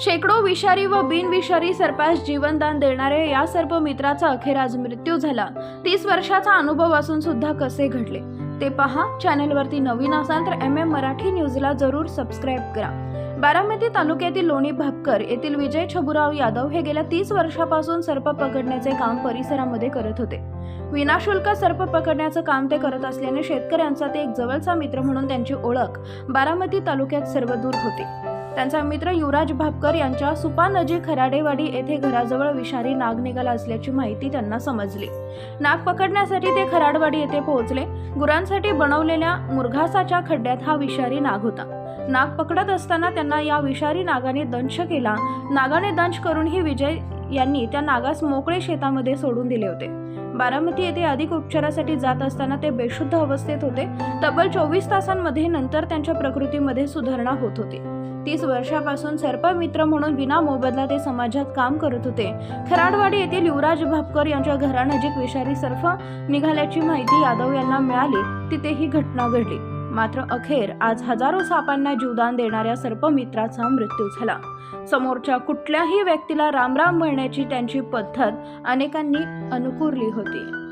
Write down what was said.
शेकडो विषारी व बिनविषारी सर्पास जीवनदान देणाऱ्या या सर्प मित्राचा अखेर आज मृत्यू झाला. तीस वर्षाचा अनुभव असून सुद्धा कसे घडले? ते पहा चॅनलवरती नवीन असाल तर एम एम मराठी न्यूजला जरूर सबस्क्राईब करा. बारामती तालुक्यातील लोणी भापकर येथील विजय छबुराव यादव हे गेल्या तीस वर्षापासून सर्प पकडण्याचे काम परिसरामध्ये करत होते. विनाशुल्क सर्प पकडण्याचं काम ते करत असल्याने शेतकऱ्यांचा ते एक जवळचा मित्र म्हणून त्यांची ओळख बारामती तालुक्यात सर्वदूर होती. त्यांचा मित्र युवराज भापकर यांच्या सुपानजी खराडेवाडी येथे घराजवळ विषारी नाग निघाला असल्याची माहिती त्यांना समजली. नाग पकडण्यासाठी ते खराडवाडी येथे पोहोचले. गुरांसाठी बनवलेल्या मुरघासाच्या खड्ड्यात हा विषारी नाग होता. नाग पकडत असताना त्यांना या विषारी नागाने दंश केला. नागाने दंश करूनही विजय यांनी त्या नागास मोकळे शेतामध्ये सोडून दिले होते. बारामती येथे अधिक उपचारासाठी जात असताना ते बेशुद्ध अवस्थेत होते. तब्बल चोवीस तासांमध्ये नंतर त्यांच्या प्रकृतीमध्ये सुधारणा होत होती. तीस वर्षापासून सर्पमित्र म्हणून विना मोबदला ते समाजात काम करत होते. खराडवाडी येथील युवराज भापकर यांच्या घरानजीक विषारी सर्फ निघाल्याची माहिती यादव यांना मिळाली. तिथे ही घटना घडली. मात्र अखेर आज हजारो सापांना जीवदान देणाऱ्या सर्पमित्राचा मृत्यू झाला. समोरच्या कुठल्याही व्यक्तीला रामराम म्हणण्याची त्यांची पद्धत अनेकांनी अनुकुरली होती.